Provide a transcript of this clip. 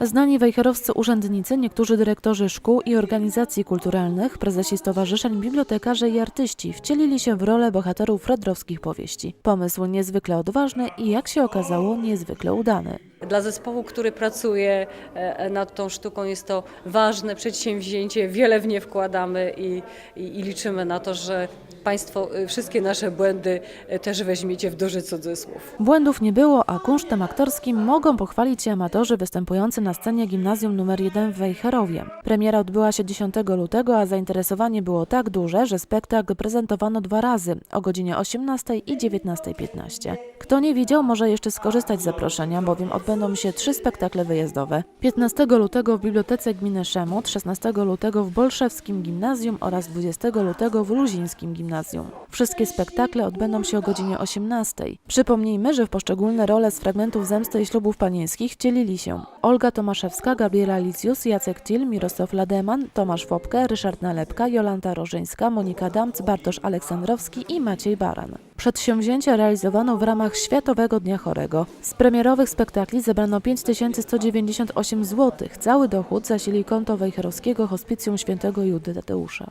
Znani wejherowscy urzędnicy, niektórzy dyrektorzy szkół i organizacji kulturalnych, prezesi stowarzyszeń, bibliotekarze i artyści wcielili się w rolę bohaterów fredrowskich powieści. Pomysł niezwykle odważny i jak się okazało niezwykle udany. Dla zespołu, który pracuje e, nad tą sztuką, jest to ważne przedsięwzięcie, wiele w nie wkładamy i, i, i liczymy na to, że Państwo e, wszystkie nasze błędy e, też weźmiecie w duży cudzysłów. Błędów nie było, a kunsztem aktorskim mogą pochwalić się amatorzy występujący na scenie Gimnazjum nr 1 w Wejherowie. Premiera odbyła się 10 lutego, a zainteresowanie było tak duże, że spektakl prezentowano dwa razy o godzinie 18 i 19.15. Kto nie widział, może jeszcze skorzystać z zaproszenia, bowiem odbędą się trzy spektakle wyjazdowe. 15 lutego w Bibliotece Gminy Szemut, 16 lutego w Bolszewskim Gimnazjum oraz 20 lutego w Luzińskim Gimnazjum. Wszystkie spektakle odbędą się o godzinie 18. Przypomnijmy, że w poszczególne role z fragmentów Zemsty i Ślubów Panieńskich wcielili się Olga Tomaszewska, Gabriela Licjus, Jacek Til, Mirosław Lademan, Tomasz Fopke, Ryszard Nalepka, Jolanta Rożyńska, Monika Damc, Bartosz Aleksandrowski i Maciej Baran. Przedsięwzięcie realizowano w ramach Światowego Dnia Chorego. Z premierowych spektakli zebrano 5198 zł. Cały dochód zasili konto Wejherowskiego Hospicjum Świętego Judy Tadeusza.